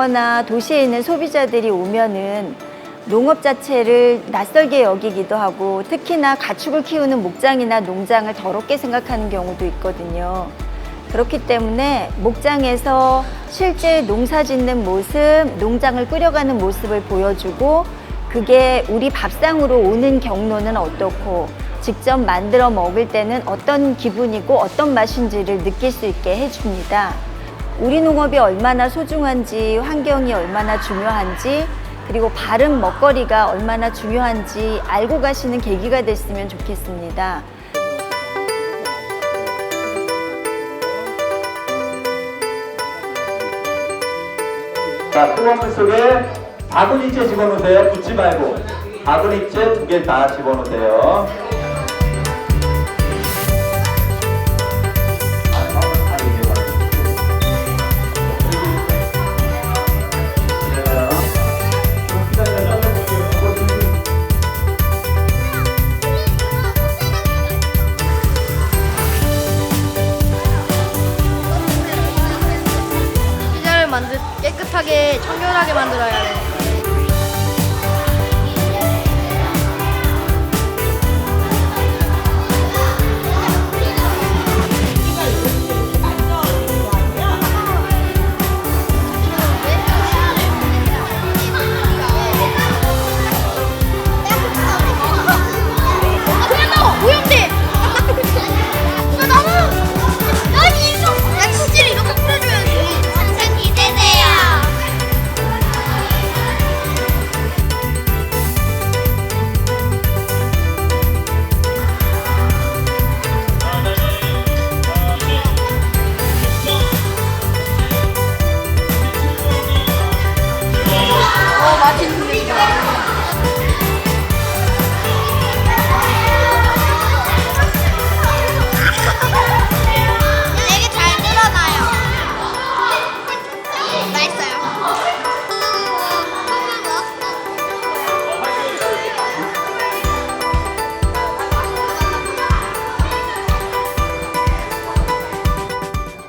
가거나 도시에 있는 소비자들이 오면은 농업 자체를 낯설게 여기기도 하고 특히나 가축을 키우는 목장이나 농장을 더럽게 생각하는 경우도 있거든요. 그렇기 때문에 목장에서 실제 농사 짓는 모습, 농장을 꾸려가는 모습을 보여주고 그게 우리 밥상으로 오는 경로는 어떻고 직접 만들어 먹을 때는 어떤 기분이고 어떤 맛인지를 느낄 수 있게 해줍니다. 우리 농업이 얼마나 소중한지, 환경이 얼마나 중요한지, 그리고 바른 먹거리가 얼마나 중요한지 알고 가시는 계기가 됐으면 좋겠습니다. 자, 뜨거운 물 속에 바구니째 집어넣으세요. 붓지 말고. 바구니째 두 개 다 집어넣으세요. 만들 깨끗하게 청결하게 만들어야 돼.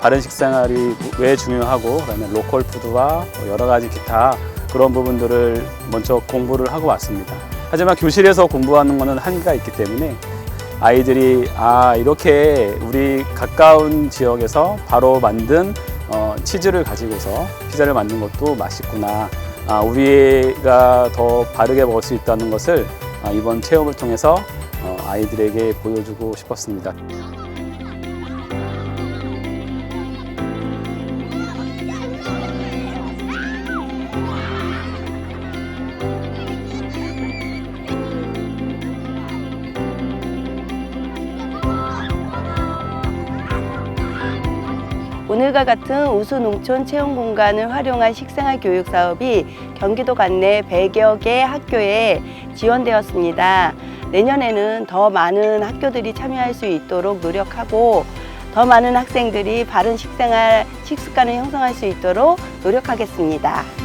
바른 식생활이 왜 중요하고 그다음에 로컬 푸드와 여러 가지 기타 그런 부분들을 먼저 공부를 하고 왔습니다. 하지만 교실에서 공부하는 것은 한계가 있기 때문에 아이들이 아 이렇게 우리 가까운 지역에서 바로 만든 어, 치즈를 가지고서 피자를 만든 것도 맛있구나. 아, 우리가 더 바르게 먹을 수 있다는 것을 아, 이번 체험을 통해서 어, 아이들에게 보여주고 싶었습니다. 오늘과 같은 우수 농촌 체험 공간을 활용한 식생활 교육 사업이 경기도 관내 100여 개 학교에 지원되었습니다. 내년에는 더 많은 학교들이 참여할 수 있도록 노력하고 더 많은 학생들이 바른 식생활 식습관을 형성할 수 있도록 노력하겠습니다.